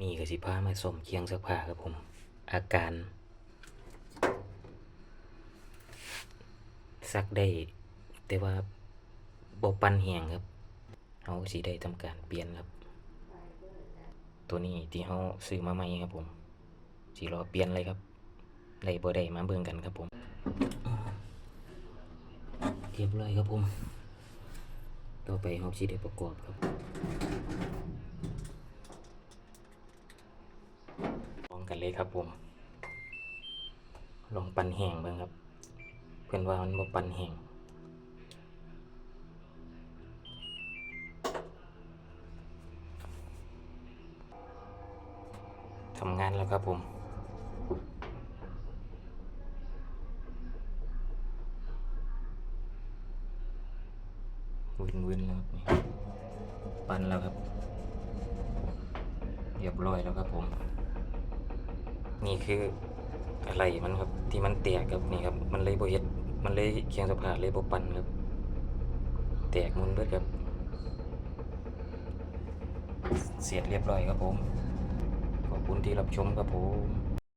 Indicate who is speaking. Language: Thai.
Speaker 1: นี่ก็สิพามาสมเคียงสักผ้าครับผม อาการซักได้ แต่ว่าบปันแหงครับเขาสีได้ทำการเปลี่ยนครับ ตัวนี้ที่เขาซื้อมาใหม่ครับผมสีรอเปลี่ยนเลยครับได้บ่ได้มาเบิ่งกันครับผมเรียบร้อยครับผม ต่อไปเขาสีได้ประกอบครับ ลอง กันเลยครับผม ลองปั่นแห้งเบ้างครับ เพื่อนว่ามันบ่ปั่นแห้งทำงานแล้วครับผมวินวินแล้วครับนี่ปั่นแล้วครับเรียบร้อยแล้วครับผม นี่คืออะไรมันครับที่มันแตกครับนี่ครับ มันเลยโบเฮ็ดมันเลยเคียงสะพานเลยโบปันครับ แตกมุนเบิดครับ เสียดเรียบร้อยครับผม ขอบคุณที่รับชมครับผม